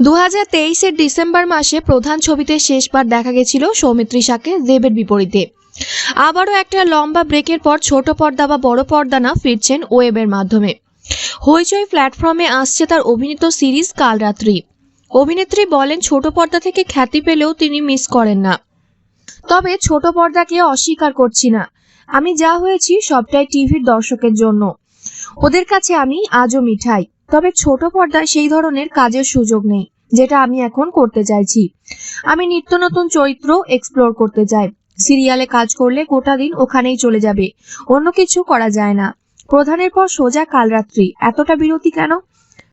দু হাজার তেইশের ডিসেম্বর মাসে প্রধান ছবিতে শেষবার দেখা গেছিল সৌমিত্রী শাকে দেবের বিপরীতে। আবারও একটা লম্বা ব্রেকের পর ছোট পর্দা বা বড় পর্দা না ফিরছেন ওয়েবের মাধ্যমে। হইচই প্ল্যাটফর্মে আসছে তার অভিনীত সিরিজ কালরাত্রি অভিনেত্রী বলেন, ছোট পর্দা থেকে খ্যাতি পেলেও তিনি মিস করেন না। তবে ছোট পর্দাকে অস্বীকার করছি না। আমি যা হয়েছি সবটাই টিভির দর্শকের জন্য। ওদের কাছে আমি আজও মিঠাই। তবে ছোট পর্দায় সেই ধরনের কাজের সুযোগ নেই, যেটা আমি এখন করতে চাইছি। আমি নিত্য নতুন চরিত্র এক্সপ্লোর করতে চাই। সিরিয়ালে কাজ করলে গোটা দিন ওখানেই চলে যাবে। অন্য কিছু করা যায় না। প্রধানের পর সোজা কালরাত্রি। এতটা বিরতি কেন?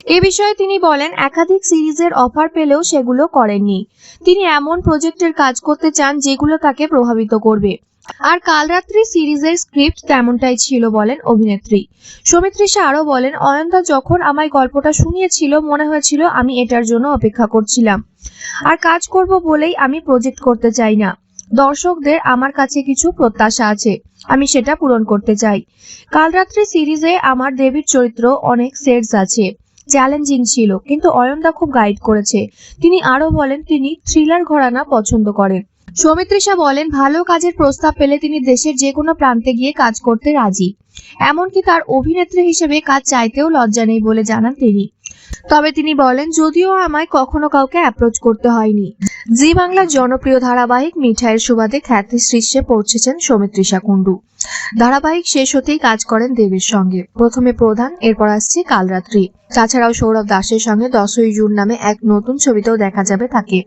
এ বিষয়ে তিনি বলেন, একাধিক সিরিজের অফার পেলেও সেগুলো করেননি। তিনি এমন প্রজেক্টের কাজ করতে চান যেগুলো তাকে প্রভাবিত করবে। আর কাল রাত্রি সিরিজের স্ক্রিপ্ট তেমনটাই ছিল বলেন অভিনেত্রী। সৌমিত্রিষা আরও বলেন, অয়নদা যখন আমায় গল্পটা শুনিয়েছিল, মনে হয়েছিল আমি এটার জন্য অপেক্ষা করছিলাম। আর কাজ করব বলেই আমি প্রজেক্ট করতে চাই না। দর্শকদের আমার কাছে কিছু প্রত্যাশা আছে, আমি সেটা পূরণ করতে চাই। কালরাত্রি সিরিজে আমার দেবীর চরিত্র অনেক সেটস আছে। চ্যালেঞ্জিং ছিল, কিন্তু অয়নদা খুব গাইড করেছে। তিনি আরও বলেন, তিনি থ্রিলার ঘরানা পছন্দ করেন। সৌমিত্রিষা বলেন, ভালো কাজের প্রস্তাব পেলে তিনি দেশের যে কোনো প্রান্তে গিয়ে কাজ করতে রাজি। এমনকি তার অভিনেত্রী হিসেবে কাজ চাইতেও লজ্জা নেই বলে জানান তিনি। তবে তিনি বলেন, যদিও আমায় কখনো কাউকে অ্যাপ্রোচ করতে হয়নি। জি বাংলার জনপ্রিয় ধারাবাহিক মিঠাইয়ের সুবাদে খ্যাতি শীর্ষে পৌঁছেছেন সৌমিত্রিষা কুণ্ডু ধারাবাহিক শেষ হতেই কাজ করেন দেবের সঙ্গে। প্রথমে প্রধান, এরপর আসছে কালরাত্রি। তাছাড়াও সৌরভ দাসের সঙ্গে দশই জুন নামে এক নতুন ছবিতেও দেখা যাবে তাকে।